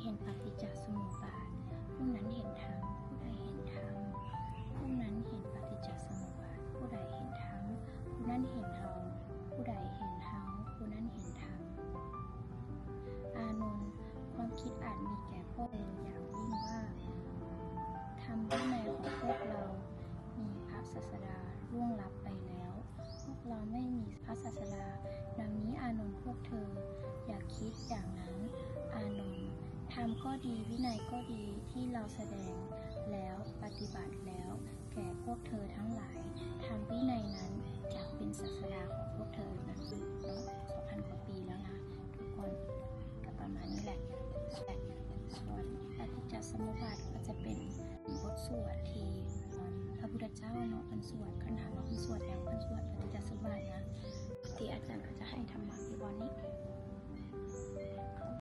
เห็นปฏิจจสมุปบาท ผู้นั้นเห็นธรรม ผู้ใดเห็นธรรม ผู้นั้นเห็นปฏิจจสมุปบาท ผู้ใดเห็นธรรม ผู้นั้นเห็นเฮาผู้ใดเห็นเฮาผู้นั้นเห็นธรรม อานนท์ความคิดอาจมีแก่พวกเราอย่างยิ่งว่าธรรมวินัยของพวกเรา มีพระศาสดาล่วงลับไปแล้ว พวกเราไม่มีพระศาสดา รมก็ดีวินัยก็ดีที่เราแสดงแล้วปฏิบัติแล้ว แก่พวกเธอทั้งหลายธรรมวินัยนั้นจะเป็นศาสดาของพวกเธอนะเนาะสองพันกว่าปีแล้วนะทุกคนก็ประมาณนี้แหละส่วนปฏิจจสมุปบาทก็จะเป็นบทสวดที่พระพุทธเจ้าเนาะเป็นสวดคันถามว่าเป็นสวดอย่างเป็นสวดปฏิจจสมุปบาทนะที่อาจารย์ก็จะให้ธรรมะวิวรณ์นี้